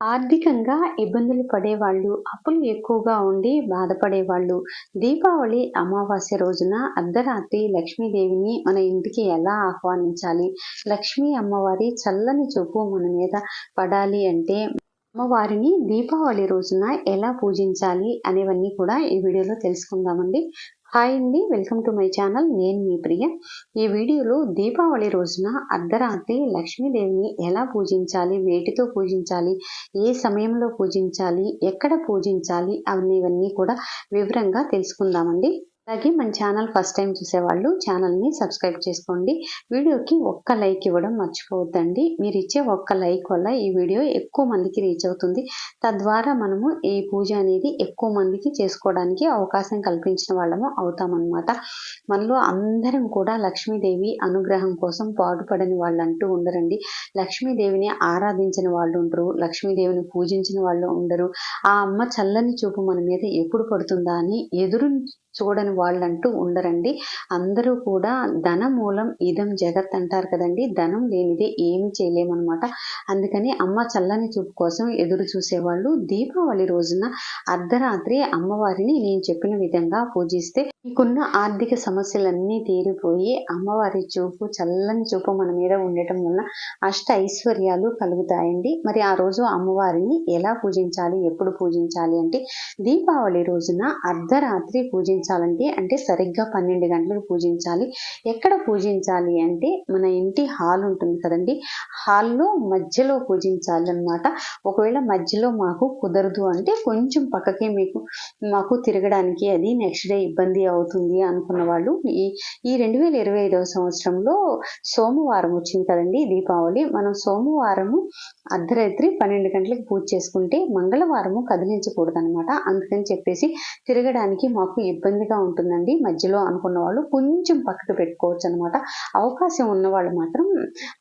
ఆర్థికంగా ఇబ్బందులు పడేవాళ్ళు అప్పులు ఎక్కువగా ఉండి బాధపడేవాళ్ళు. దీపావళి అమావాస్య రోజున అర్ధరాత్రి లక్ష్మీదేవిని మన ఇంటికి ఎలా ఆహ్వానించాలి? లక్ష్మీ అమ్మవారి చల్లని చూపు మన మీద పడాలి అంటే అమ్మవారిని దీపావళి రోజున ఎలా పూజించాలి అనేవన్నీ కూడా ఈ వీడియోలో తెలుసుకుందామండి. హాయ్ అండి వెల్కమ్ టు మై ఛానల్. నేను మీ ప్రియ. ఈ వీడియోలో దీపావళి రోజున అర్ధరాత్రి లక్ష్మీదేవిని ఎలా పూజించాలి వేటితో పూజించాలి ఏ సమయంలో పూజించాలి ఎక్కడ పూజించాలి అనేవన్నీ కూడా వివరంగా తెలుసుకుందామండి. అలాగే మన ఛానల్ ఫస్ట్ టైం చూసేవాళ్ళు ఛానల్ని సబ్స్క్రైబ్ చేసుకోండి. వీడియోకి ఒక్క లైక్ ఇవ్వడం మర్చిపోవద్దండి. మీరు ఇచ్చే ఒక్క లైక్ వల్ల ఈ వీడియో ఎక్కువ మందికి రీచ్ అవుతుంది. తద్వారా మనము ఈ పూజ అనేది ఎక్కువ మందికి చేసుకోవడానికి అవకాశం కల్పించిన వాళ్ళము అవుతామన్నమాట. మనలో అందరం కూడా లక్ష్మీదేవి అనుగ్రహం కోసం పాటుపడని వాళ్ళు అంటూ ఉండరండి. లక్ష్మీదేవిని ఆరాధించిన వాళ్ళు ఉండరు. లక్ష్మీదేవిని పూజించిన వాళ్ళు ఉండరు. ఆ అమ్మ చల్లని చూపు మన మీద ఎప్పుడు పడుతుందా అని ఎదురు చూడని వాళ్ళంటూ ఉండరండి. అందరూ కూడా ధన మూలం ఇదం జగత్ అంటారు కదండి. ధనం లేనిదే ఏమి చేయలేమన్నమాట. అందుకని అమ్మ చల్లని చూపు కోసం ఎదురు చూసేవాళ్ళు దీపావళి రోజున అర్ధరాత్రి అమ్మవారిని నేను చెప్పిన విధంగా పూజిస్తే మీకున్న ఆర్థిక సమస్యలన్నీ తీరిపోయి అమ్మవారి చూపు చల్లని చూపు మన మీద ఉండటం వలన అష్ట ఐశ్వర్యాలు కలుగుతాయండి. మరి ఆ రోజు అమ్మవారిని ఎలా పూజించాలి ఎప్పుడు పూజించాలి అంటే దీపావళి రోజున అర్ధరాత్రి పూజించాలంటే అంటే సరిగ్గా పన్నెండు గంటలకు పూజించాలి. ఎక్కడ పూజించాలి అంటే మన ఇంటి హాల్ ఉంటుంది కదండి. హాల్లో మధ్యలో పూజించాలి అనమాట ఒకవేళ మధ్యలో మాకు కుదరదు అంటే కొంచెం పక్కకే మీకు మాకు తిరగడానికి అది నెక్స్ట్ డే ఇబ్బంది అవుతుంది అవుతుంది అనుకున్న వాళ్ళు ఈ ఈ రెండు వేల ఇరవై ఐదవ సంవత్సరంలో సోమవారం వచ్చింది కదండి దీపావళి. మనం సోమవారము అర్ధరాత్రి పన్నెండు గంటలకు పూజ చేసుకుంటే మంగళవారము కదిలించకూడదు అనమాట అందుకని చెప్పేసి తిరగడానికి మాకు ఇబ్బందిగా ఉంటుందండి. మధ్యలో అనుకున్న వాళ్ళు కొంచెం పక్కకు పెట్టుకోవచ్చు అనమాట అవకాశం ఉన్న వాళ్ళు మాత్రం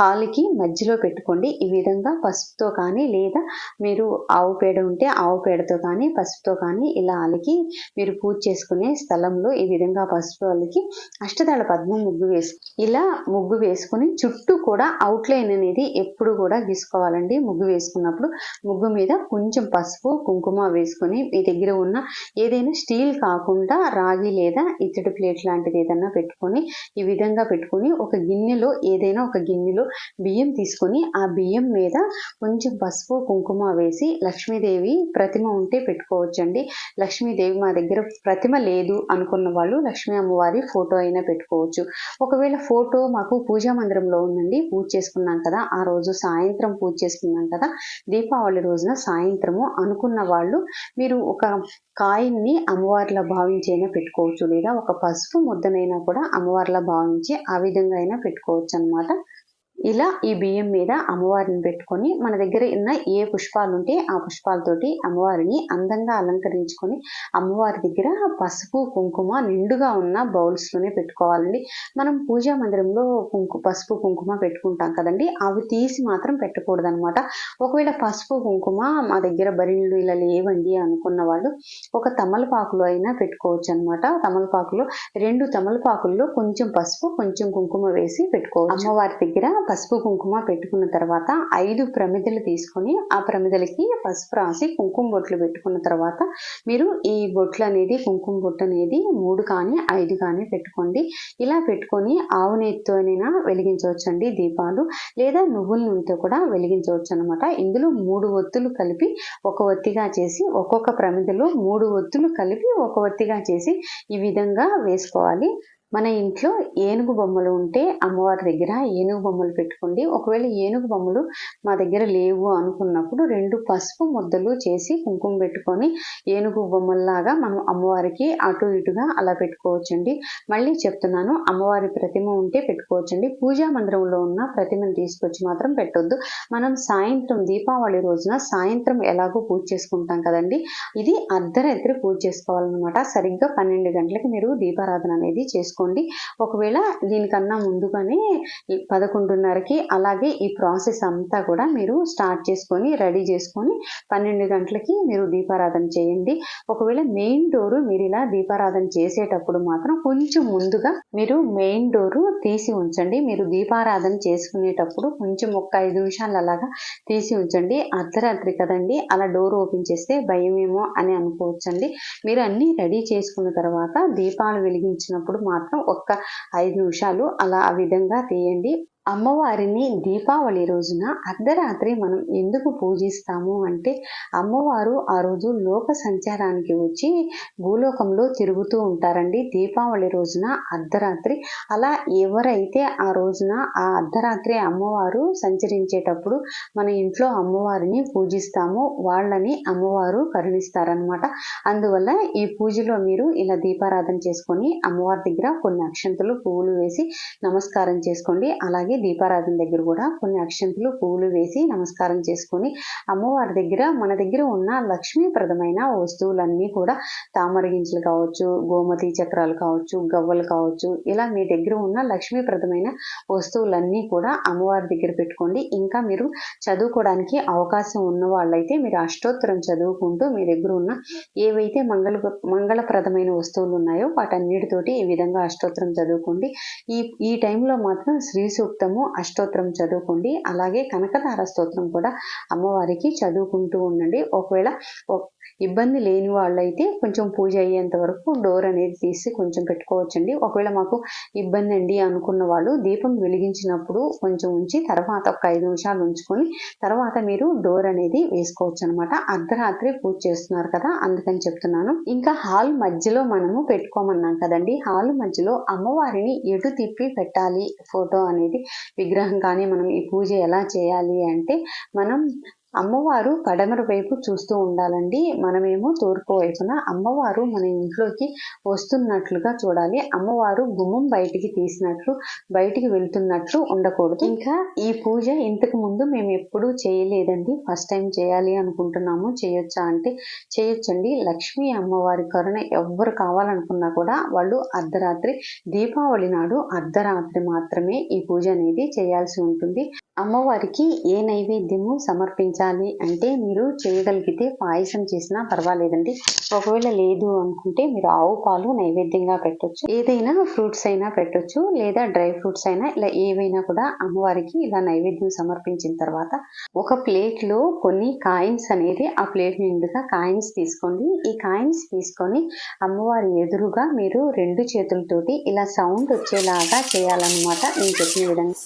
హాల్కి మధ్యలో పెట్టుకోండి. ఈ విధంగా పసుపుతో కానీ లేదా మీరు ఆవు పేడ ఉంటే ఆవు పేడతో కానీ పసుపుతో కానీ ఇలా వాళ్ళకి మీరు పూజ చేసుకునే స్థలంలో ఈ విధంగా పసుపు వాళ్ళకి అష్టదళ పద్మం ముగ్గు వేసు ఇలా ముగ్గు వేసుకుని చుట్టూ కూడా అవుట్లైన్ అనేది ఎప్పుడు కూడా గీసుకోవాలండి. ముగ్గు వేసుకున్నప్పుడు ముగ్గు మీద కొంచెం పసుపు కుంకుమ వేసుకొని మీ దగ్గర ఉన్న ఏదైనా స్టీల్ కాకుండా రాగి లేదా ఇత్తడి ప్లేట్ లాంటిది ఏదైనా పెట్టుకొని ఈ విధంగా పెట్టుకొని ఒక గిన్నెలో ఏదైనా ఒక గిన్నెలో బియ్యం తీసుకొని ఆ బియ్యం మీద కొంచెం పసుపు కుంకుమ వేసి లక్ష్మీదేవి ప్రతిమ ఉంటే పెట్టుకోవచ్చండి. లక్ష్మీదేవి మా దగ్గర ప్రతిమ లేదు అనుకున్న వాళ్ళు లక్ష్మీ అమ్మవారి ఫోటో అయినా పెట్టుకోవచ్చు. ఒకవేళ ఫోటో మాకు పూజా మందిరంలో ఉందండి పూజ చేసుకున్నాం కదా ఆ రోజు సాయంత్రం పూజ చేసుకున్నాం కదా దీపావళి రోజున సాయంత్రము అనుకున్న వాళ్ళు మీరు ఒక కాయిన్ని అమ్మవారిలా భావించి అయినా పెట్టుకోవచ్చు. లేదా ఒక పసుపు ముద్దనైనా కూడా అమ్మవారిలా భావించి ఆ విధంగా అయినా పెట్టుకోవచ్చు అనమాట ఇలా ఈ బియ్యం మీద అమ్మవారిని పెట్టుకొని మన దగ్గర ఉన్న ఏ పుష్పాలు ఉంటే ఆ పుష్పాలతోటి అమ్మవారిని అందంగా అలంకరించుకొని అమ్మవారి దగ్గర పసుపు కుంకుమ నిండుగా ఉన్న బౌల్స్లోనే పెట్టుకోవాలండి. మనం పూజా మందిరంలో కుంకు పసుపు కుంకుమ పెట్టుకుంటాం కదండి. అవి తీసి మాత్రం పెట్టకూడదు అనమాట ఒకవేళ పసుపు కుంకుమ మా దగ్గర బరిళ్ళు ఇలా లేవండి అనుకున్న వాళ్ళు ఒక తమలపాకులో అయినా పెట్టుకోవచ్చు అనమాట తమలపాకులో రెండు తమలపాకుల్లో కొంచెం పసుపు కొంచెం కుంకుమ వేసి పెట్టుకోవచ్చు. అమ్మవారి దగ్గర పసుపు కుంకుమ పెట్టుకున్న తర్వాత ఐదు ప్రమిదలు తీసుకొని ఆ ప్రమిదలకి పసుపు రాసి కుంకుమ బొట్లు పెట్టుకున్న తర్వాత మీరు ఈ బొట్లు అనేది కుంకుమ బొట్టు అనేది మూడు కానీ ఐదు కానీ పెట్టుకోండి. ఇలా పెట్టుకొని ఆవు నెయ్యితోనైనా వెలిగించవచ్చండి దీపాలు. లేదా నువ్వుల నూనెతో కూడా వెలిగించవచ్చు అనమాట ఇందులో మూడు ఒత్తులు కలిపి ఒక ఒత్తిగా చేసి ఒక్కొక్క ప్రమిదలో మూడు ఒత్తులు కలిపి ఒక ఒత్తిగా చేసి ఈ విధంగా వేసుకోవాలి. మన ఇంట్లో ఏనుగు బొమ్మలు ఉంటే అమ్మవారి దగ్గర ఏనుగు బొమ్మలు పెట్టుకోండి. ఒకవేళ ఏనుగు బొమ్మలు మా దగ్గర లేవు అనుకున్నప్పుడు రెండు పసుపు ముద్దలు చేసి కుంకుమ పెట్టుకొని ఏనుగు బొమ్మల్లాగా మనం అమ్మవారికి అటు ఇటుగా అలా పెట్టుకోవచ్చండి. మళ్ళీ చెప్తున్నాను అమ్మవారి ప్రతిమ ఉంటే పెట్టుకోవచ్చండి. పూజా మందిరంలో ఉన్న ప్రతిమను తీసుకొచ్చి మాత్రం పెట్టొద్దు. మనం సాయంత్రం దీపావళి రోజున సాయంత్రం ఎలాగో పూజ చేసుకుంటాం కదండి. ఇది అర్ధరాత్రి పూజ చేసుకోవాలన్నమాట. సరిగ్గా పన్నెండు గంటలకి మీరు దీపారాధన అనేది చేసుకోవాలి చేసుకోండి ఒకవేళ దీనికన్నా ముందుగానే పదకొండున్నరకి అలాగే ఈ ప్రాసెస్ అంతా కూడా మీరు స్టార్ట్ చేసుకొని రెడీ చేసుకొని పన్నెండు గంటలకి మీరు దీపారాధన చేయండి. ఒకవేళ మెయిన్ డోరు మీరు ఇలా దీపారాధన చేసేటప్పుడు మాత్రం కొంచెం ముందుగా మీరు మెయిన్ డోరు తీసి ఉంచండి. మీరు దీపారాధన చేసుకునేటప్పుడు కొంచెం ఒక ఐదు నిమిషాలు అలాగా తీసి ఉంచండి. అర్ధరాత్రి కదండి అలా డోర్ ఓపెన్ చేస్తే భయమేమో అని అనుకోవచ్చండి. మీరు అన్నీ రెడీ చేసుకున్న తర్వాత దీపాలు వెలిగించినప్పుడు మాత్రం ఒక్క ఐదు నిమిషాలు అలా ఆ విధంగా తీయండి. అమ్మవారిని దీపావళి రోజున అర్ధరాత్రి మనం ఎందుకు పూజిస్తాము అంటే అమ్మవారు ఆ రోజు లోక సంచారానికి వచ్చి భూలోకంలో తిరుగుతూ ఉంటారండి. దీపావళి రోజున అర్ధరాత్రి. అలా ఎవరైతే ఆ రోజున ఆ అర్ధరాత్రి అమ్మవారు సంచరించేటప్పుడు మన ఇంట్లో అమ్మవారిని పూజిస్తామో వాళ్ళని అమ్మవారు కరుణిస్తారనమాట అందువల్ల ఈ పూజలో మీరు ఇలా దీపారాధన చేసుకొని అమ్మవారి దగ్గర కొన్ని అక్షంతలు పువ్వులు వేసి నమస్కారం చేసుకోండి. అలాగే దీపారాధన దగ్గర కూడా కొన్ని అక్షంతులు పువ్వులు వేసి నమస్కారం చేసుకొని అమ్మవారి దగ్గర మన దగ్గర ఉన్న లక్ష్మీప్రదమైన వస్తువులన్నీ కూడా తామర గింజలు కావచ్చు గోమతి చక్రాలు కావచ్చు గవ్వలు కావచ్చు ఇలా మీ దగ్గర ఉన్న లక్ష్మీప్రదమైన వస్తువులన్నీ కూడా అమ్మవారి దగ్గర పెట్టుకోండి. ఇంకా మీరు చదువుకోవడానికి అవకాశం ఉన్న వాళ్ళైతే మీరు అష్టోత్తరం చదువుకుంటూ మీ దగ్గర ఉన్న ఏవైతే మంగళ మంగళప్రదమైన వస్తువులు ఉన్నాయో వాటన్నిటితోటి ఈ విధంగా అష్టోత్తరం చదువుకోండి. ఈ ఈ టైంలో మాత్రం శ్రీ సూక్తము అష్టోత్తరం చదువుకోండి. అలాగే కనకధార స్తోత్రం కూడా అమ్మవారికి చదువుకుంటూ ఉండండి. ఒకవేళ ఒ- ఇబ్బంది లేని వాళ్ళైతే కొంచెం పూజ అయ్యేంత వరకు డోర్ అనేది తీసి కొంచెం పెట్టుకోవచ్చండి. ఒకవేళ మాకు ఇబ్బంది అండి అనుకున్న వాళ్ళు దీపం వెలిగించినప్పుడు కొంచెం ఉంచి తర్వాత ఒక ఐదు నిమిషాలు ఉంచుకొని తర్వాత మీరు డోర్ అనేది వేసుకోవచ్చు అనమాట అర్ధరాత్రి పూజ చేస్తున్నారు కదా అందుకని చెప్తున్నాను. ఇంకా హాల్ మధ్యలో మనము పెట్టుకోమన్నాం కదండి. హాల్ మధ్యలో అమ్మవారిని ఎటు తిప్పి పెట్టాలి ఫోటో అనేది విగ్రహం కానీ మనం ఈ పూజ ఎలా చేయాలి అంటే మనం అమ్మవారు పడమర వైపు చూస్తూ ఉండాలండి. మనమేమో తూర్పు వైపున అమ్మవారు మన ఇంట్లోకి వస్తున్నట్లుగా చూడాలి. అమ్మవారు గుమ్మం బయటికి తీసినట్లు బయటికి వెళ్తున్నట్లు ఉండకూడదు. ఇంకా ఈ పూజ ఇంతకు ముందు మేము ఎప్పుడూ చేయలేదండి. ఫస్ట్ టైం చేయాలి అనుకుంటున్నాము. చేయొచ్చా అంటే చేయొచ్చండి. లక్ష్మీ అమ్మవారి కరుణ ఎవ్వరు కావాలనుకున్నా కూడా వాళ్ళు అర్ధరాత్రి దీపావళి నాడు అర్ధరాత్రి మాత్రమే ఈ పూజ అనేది చేయాల్సి ఉంటుంది. అమ్మవారికి ఏ నైవేద్యము సమర్పించాలి అంటే మీరు చేయగలిగితే పాయసం చేసినా పర్వాలేదండి. ఒకవేళ లేదు అనుకుంటే మీరు ఆవు పాలు నైవేద్యంగా పెట్టొచ్చు. ఏదైనా ఫ్రూట్స్ అయినా పెట్టొచ్చు. లేదా డ్రై ఫ్రూట్స్ అయినా ఇలా ఏవైనా కూడా అమ్మవారికి ఇలా నైవేద్యం సమర్పించిన తర్వాత ఒక ప్లేట్లో కొన్ని కాయిన్స్ అనేది ఆ ప్లేట్ నిండుగా కాయిన్స్ తీసుకోండి. ఈ కాయిన్స్ తీసుకొని అమ్మవారి ఎదురుగా మీరు రెండు చేతులతోటి ఇలా సౌండ్ వచ్చేలాగా చేయాలన్నమాట నేను చెప్పిన విధంగా.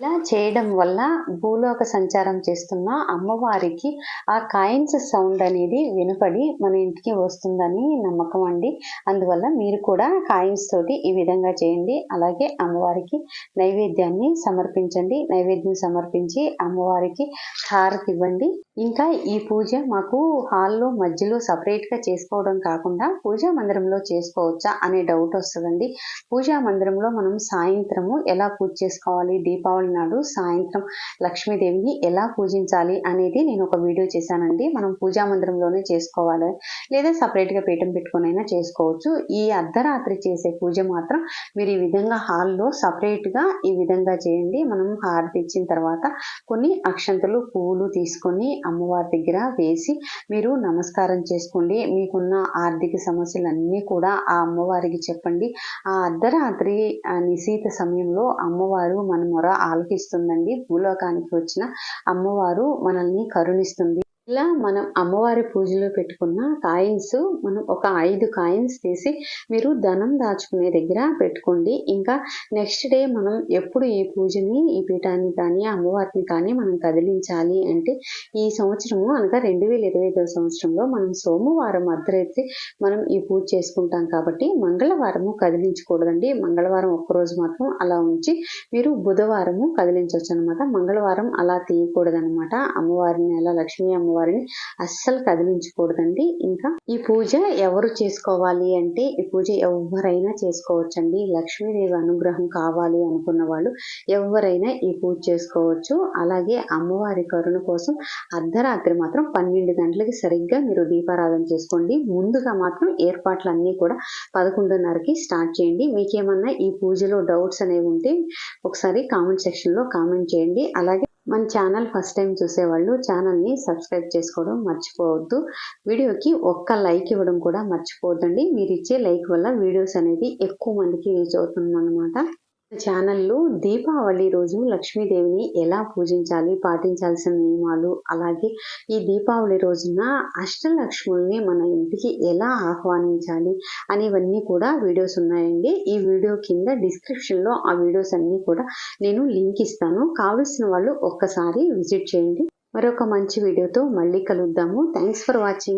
ఇలా చేయడం వల్ల భూలోక సంచారం చేస్తున్న అమ్మవారికి ఆ కాయిన్స్ సౌండ్ అనేది వినపడి మన ఇంటికి వస్తుందని నమ్మకం అండి. అందువల్ల మీరు కూడా కాయిన్స్ తోటి ఈ విధంగా చేయండి. అలాగే అమ్మవారికి నైవేద్యాన్ని సమర్పించండి. నైవేద్యం సమర్పించి అమ్మవారికి హారతి ఇవ్వండి. ఇంకా ఈ పూజ మాకు హాల్లో మధ్యలో సపరేట్గా చేసుకోవడం కాకుండా పూజా మందిరంలో చేసుకోవచ్చా అనే డౌట్ వస్తుందండి. పూజా మందిరంలో మనం సాయంత్రము ఎలా పూజ చేసుకోవాలి? దీపావళి నాడు సాయంత్రం లక్ష్మీదేవిని ఎలా పూజించాలి అనేది నేను ఒక వీడియో చేశానండి. మనం పూజా మందిరంలోనే చేసుకోవాలి. లేదా సపరేట్గా పీఠం పెట్టుకునైనా చేసుకోవచ్చు. ఈ అర్ధరాత్రి చేసే పూజ మాత్రం మీరు ఈ విధంగా హాల్లో సపరేట్గా ఈ విధంగా చేయండి. మనం హారతి ఇచ్చిన తర్వాత కొన్ని అక్షంతలు పువ్వులు తీసుకొని అమ్మవారి దగ్గర వేసి మీరు నమస్కారం చేసుకోండి. మీకున్న ఆర్థిక సమస్యలన్నీ కూడా ఆ అమ్మవారికి చెప్పండి. ఆ అర్ధరాత్రి ఆ నిశీత సమయంలో అమ్మవారు మన మొర ఆలకిస్తుందండి భూలోకానికి వచ్చిన అమ్మవారు మనల్ని కరుణిస్తుంది. ఇలా మనం అమ్మవారి పూజలో పెట్టుకున్న కాయిన్స్ మనం ఒక ఐదు కాయిన్స్ తీసి మీరు ధనం దాచుకునే దగ్గర పెట్టుకోండి. ఇంకా నెక్స్ట్ డే మనం ఎప్పుడు ఈ పూజని ఈ పీఠాన్ని కానీ అమ్మవారిని కానీ మనం కదిలించాలి అంటే ఈ సంవత్సరము అనగా రెండు వేల ఇరవై ఐదవ సంవత్సరంలో మనం సోమవారం అర్ధరాత్రి మనం ఈ పూజ చేసుకుంటాం కాబట్టి మంగళవారము కదిలించకూడదండి. మంగళవారం ఒక్కరోజు మాత్రం అలా ఉంచి మీరు బుధవారము కదిలించవచ్చు అనమాట మంగళవారం అలా తీయకూడదనమాట. అమ్మవారిని అలా లక్ష్మీ అమ్మవారి వారిని అస్సలు కదిలించకూడదండి. ఇంకా ఈ పూజ ఎవరు చేసుకోవాలి అంటే ఈ పూజ ఎవరైనా చేసుకోవచ్చండి. లక్ష్మీదేవి అనుగ్రహం కావాలి అనుకున్న వాళ్ళు ఎవరైనా ఈ పూజ చేసుకోవచ్చు. అలాగే అమ్మవారి కరుణ కోసం అర్ధరాత్రి మాత్రం పన్నెండు గంటలకి సరిగ్గా మీరు దీపారాధన చేసుకోండి. ముందుగా మాత్రం ఏర్పాట్లన్నీ కూడా పదకొండున్నరకి స్టార్ట్ చేయండి. మీకేమన్నా ఈ పూజలో డౌట్స్ అనేవి ఉంటే ఒకసారి కామెంట్ సెక్షన్లో కామెంట్ చేయండి. అలాగే మన ఛానల్ ఫస్ట్ టైం చూసేవాళ్ళు ఛానల్ని సబ్స్క్రైబ్ చేసుకోవడం మర్చిపోవద్దు. వీడియోకి ఒక్క లైక్ ఇవ్వడం కూడా మర్చిపోవద్దండి. మీరు ఇచ్చే లైక్ వల్ల వీడియోస్ అనేది ఎక్కువ మందికి రీచ్ అవుతుందన్నమాట. ఛానల్లో దీపావళి రోజు లక్ష్మీదేవిని ఎలా పూజించాలి పాటించాల్సిన నియమాలు అలాగే ఈ దీపావళి రోజున అష్టలక్ష్ముల్ని మన ఇంటికి ఎలా ఆహ్వానించాలి అనేవన్నీ కూడా వీడియోస్ ఉన్నాయండి. ఈ వీడియో కింద డిస్క్రిప్షన్లో ఆ వీడియోస్ అన్నీ కూడా నేను లింక్ ఇస్తాను. కావలసిన వాళ్ళు ఒక్కసారి విజిట్ చేయండి. మరొక మంచి వీడియోతో మళ్ళీ కలుద్దాము. Thanks for watching.